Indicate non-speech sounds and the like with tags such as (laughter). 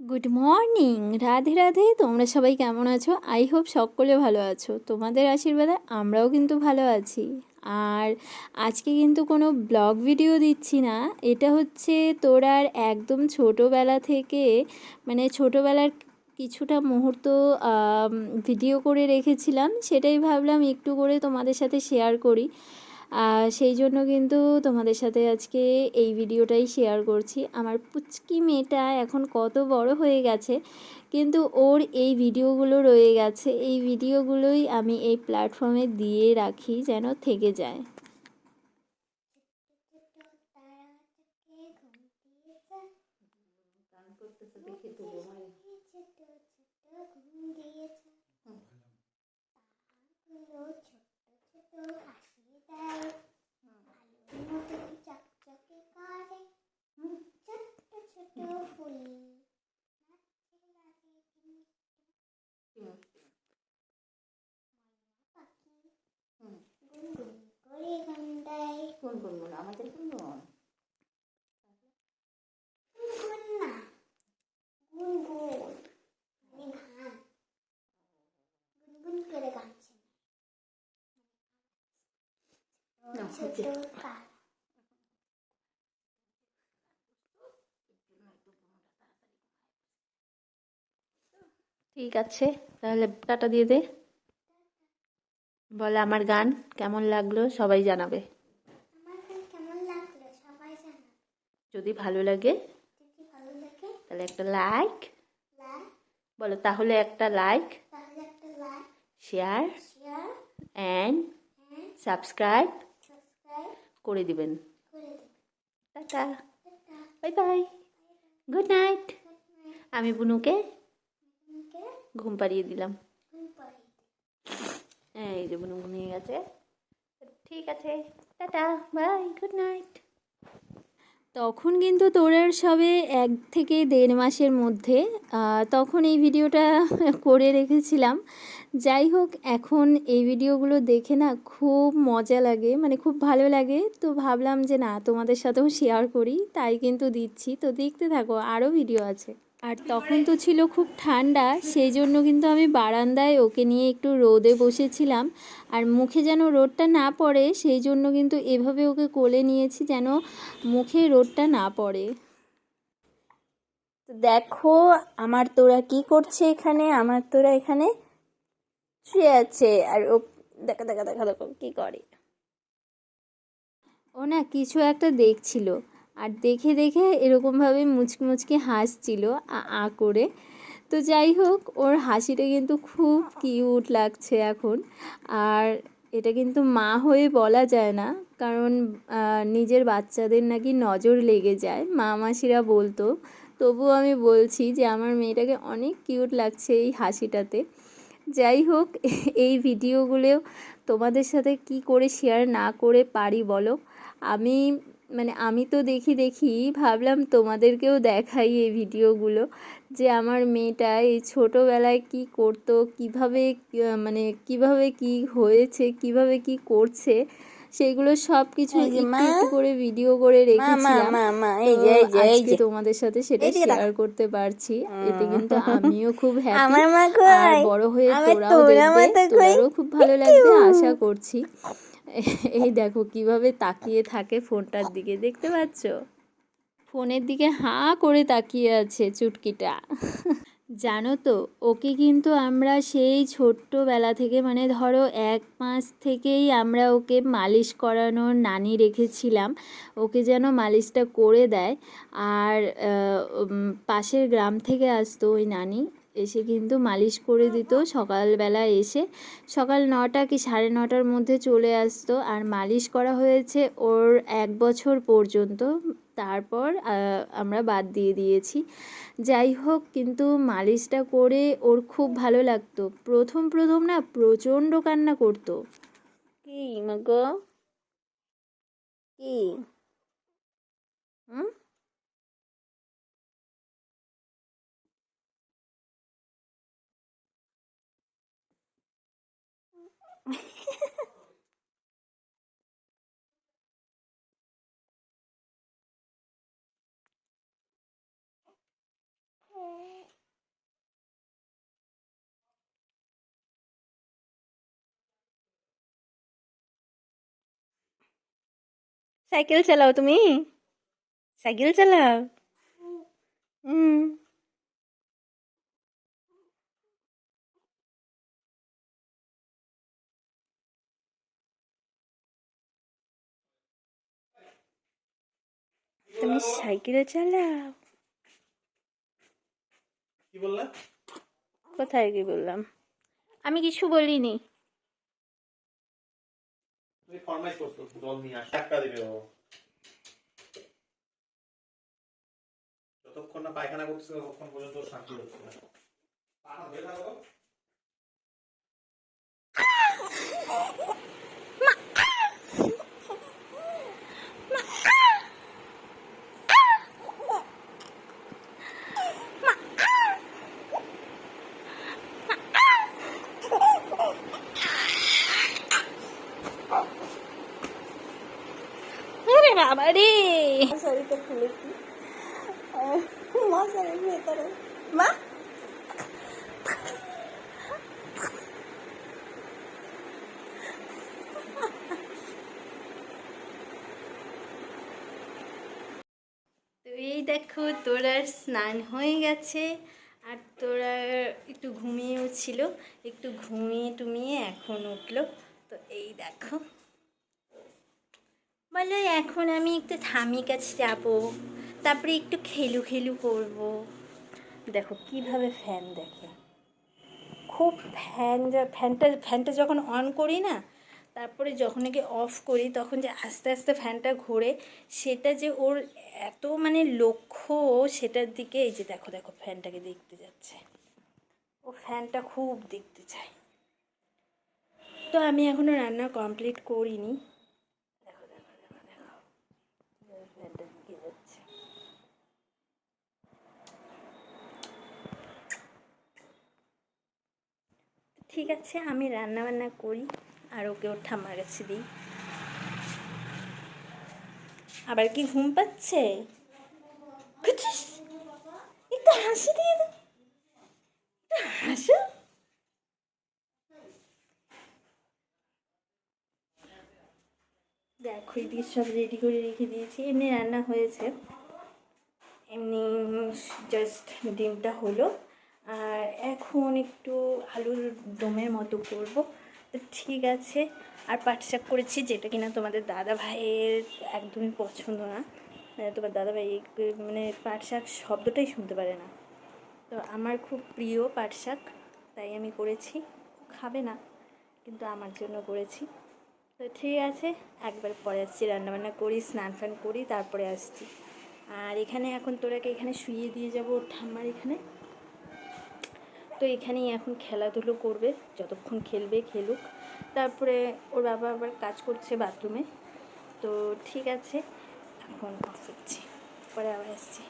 Good morning Radhe Radhe. তোমরা সবাই কেমন আছো? আই হোপ সকলে ভালো আছো। তোমাদের আশীর্বাদে আমরাও কিন্তু ভালো আছি। আর আজকে কিন্তু কোনো ব্লগ ভিডিও দিচ্ছি না। এটা হচ্ছে তোরার একদম ছোটোবেলা থেকে মানে ছোটোবেলার কিছুটা মুহূর্ত ভিডিও করে রেখেছিলাম। সেটাই ভাবলাম একটু করে তোমাদের সাথে শেয়ার করি। সেই জন্য কিন্তু তোমাদের সাথে আজকে এই ভিডিওটাই শেয়ার করছি। আমার পুচকি মেয়েটা এখন কত বড় হয়ে গেছে, কিন্তু ওর এই ভিডিওগুলো রয়ে গেছে। এই ভিডিওগুলোই আমি এই প্ল্যাটফর্মে দিয়ে রাখি যেন থেকে যায়। 군군 뭐 남아 좀 군군. 군나. 군군. 아니 간. 군군 그래 간지. 나 진짜. ঠিক আছে তাহলে টাটা দিয়ে দে। বলে আমার গান কেমন লাগল সবাই জানাবে। যদি ভালো লাগে তাহলে একটা লাইক। বলো তাহলে একটা like. Share. And subscribe. Subscribe. করে দিবেন। করে দেবেন। Tata. Bye bye. Good night. আমি বুনুকে ঘুম পাড়িয়ে দিলাম। হ্যাঁ এই যে বুনু ঘুমিয়ে গেছে। ঠিক আছে, টাটা, বাই, গুড নাইট। তখন কিন্তু তোরার সবে এক থেকে দেড় মাসের মধ্যে তখন এই ভিডিওটা করে রেখেছিলাম। যাই হোক, এখন এই ভিডিওগুলো দেখে না খুব মজা লাগে মানে খুব ভালো লাগে। তো ভাবলাম যে না, তোমাদের সাথেও শেয়ার করি, তাই কিন্তু দিচ্ছি। তো দেখতে থাকো, আরও ভিডিও আছে। আর তখন তো ছিল খুব ঠান্ডা, সেই জন্য কিন্তু আমি বারান্দায় ওকে নিয়ে একটু রোদে বসেছিলাম। আর মুখে যেন রোদটা না পড়ে, সেই জন্য কিন্তু এভাবে ওকে কোলে নিয়েছি যেন মুখে রোদটা না পড়ে। দেখো, আমার তোরা কি করছে এখানে? আমার তোরা এখানে শুয়ে আছে। আর ও, দেখা দেখা দেখা, দেখো কি করে। ও না কিছু একটা দেখছিল। আর দেখে দেখে এরকমভাবে মুচকি মুচকি হাসছিল, আ করে। তো যাই হোক, ওর হাসিটা কিন্তু খুব কিউট লাগছে এখন। আর এটা কিন্তু মা হয়ে বলা যায় না, কারণ নিজের বাচ্চাদের নাকি নজর লেগে যায় মা মাসিরা বলতো। তবুও আমি বলছি যে, আমার মেয়েটাকে অনেক কিউট লাগছে এই হাসিটাতে। যাই হোক, এই ভিডিওগুলো তোমাদের সাথে কি করে শেয়ার না করে পারি বলো? আমি মানে আমি তো দেখি দেখি ভাবলাম তোমাদেরকেও দেখাই এই ভিডিওগুলো যে আমার মেয়েটা এই ছোটোবেলায় কি করতো কীভাবে মানে কীভাবে কি হয়েছে কীভাবে কি করছে সেগুলো সব কিছু একটু করে ভিডিও করে রেখেছিলাম। আজকে তোমাদের সাথে সেটা শেয়ার করতে পারছি। এতে কিন্তু আমিও খুব হ্যাপি আর বড় হয়ে তোরাও দেখবে। তোরাও খুব ভালো লাগবে আশা করছি। (laughs) এই দেখো কীভাবে তাকিয়ে থাকে ফোনটার দিকে, দেখতে পাচ্ছ? ফোনের দিকে হাঁ করে তাকিয়ে আছে চুটকিটা। (laughs) জানো তো, ওকে কিন্তু আমরা সেই ছোট্টবেলা থেকে মানে ধরো এক মাস থেকেই আমরা ওকে মালিশ করানোর নানি রেখেছিলাম। ওকে যেন মালিশটা করে দেয়। আর পাশের গ্রাম থেকে আসতো ওই নানি। এসে কিন্তু মালিশ করে দিত। সকালবেলা এসে সকাল নটা কি সাড়ে নটার মধ্যে চলে আসতো। আর মালিশ করা হয়েছে ওর এক বছর পর্যন্ত। তারপর আমরা বাদ দিয়ে দিয়েছি। যাই হোক, কিন্তু মালিশটা করে ওর খুব ভালো লাগতো। প্রথম প্রথম না প্রচণ্ড কান্না করতো। কি মগো কি? হুম? साइकिल चलाओ तुम्हें? साइकिल चलाव हम्म। তুমি সাইকেল চালাও। কি বললে? কোথায় কি বললাম? আমি কিছু বলিনি। তুমি ফরমাইশ করছ জল নিয়ে আস টাকা দিবে যতক্ষণ না পায়খানা করছে ততক্ষণ পর্যন্ত শান্তি হচ্ছে না। বাবা রে মশারিটা খুলেছি মশারির ভেতরে মা। তো এই দেখো তোরার স্নান হয়ে গেছে। আর তোরা একটু ঘুমিয়েও ছিল। একটু ঘুমিয়ে টুমিয়ে এখন উঠল। তো এই দেখো। বলে এখন আমি একটু ঠামি কাছে যাব, তারপরে একটু খেলু খেলু করব। দেখো, কীভাবে ফ্যান দেখে। খুব ফ্যান ফ্যানটা ফ্যানটা যখন অন করি না, তারপরে যখন একে অফ করি, তখন যে আস্তে আস্তে ফ্যানটা ঘোরে, সেটা যে ওর এত মানে লক্ষ্য, সেটার দিকে এই যে দেখো দেখো ফ্যানটাকে দেখতে যাচ্ছে। ও ফ্যানটা খুব দেখতে চায়। তো আমি এখনও রান্না কমপ্লিট করিনি দেখো দেখো দেখো দেখো কীভাবে ফ্যানটা দিকে যাচ্ছে ঠিক আছে, আমি রান্না বান্না করি আর ওকে ওর ঠাম্মার কাছে দিই। আবার কি ঘুম পাচ্ছে? একটু হাসি দিয়ে হাসো। দেখো, এদিকে সব রেডি করে রেখে দিয়েছি। এমনি রান্না হয়েছে। এমনি জাস্ট ডিমটা হলো। আর এখন একটু আলুর দমের মতো করব। ঠিক আছে, আর পাট শাক করেছি যেটা কিনা তোমাদের দাদা ভাইয়ের একদমই পছন্দ না। মানে তোমার দাদা ভাই মানে পাট শাক শব্দটাই শুনতে পারে না। তো আমার খুব প্রিয় পাট শাক তাই আমি করেছি। খাবে না, কিন্তু আমার জন্য করেছি। তো ঠিক আছে, একবার পরে আসছি, রান্নাবান্না করি, স্নান ফান করি, তারপরে আসছি। আর এখানে এখন তোরাকে এখানে শুইয়ে দিয়ে যাব ঠাম্মার এখানে। তো এখানেই এখন খেলাধুলো করবে, যতক্ষণ খেলবে, খেলুক। তারপরে ওর বাবা আবার কাজ করছে বাথরুমে তো ঠিক আছে, এখন অফ পরে আবার আসছি।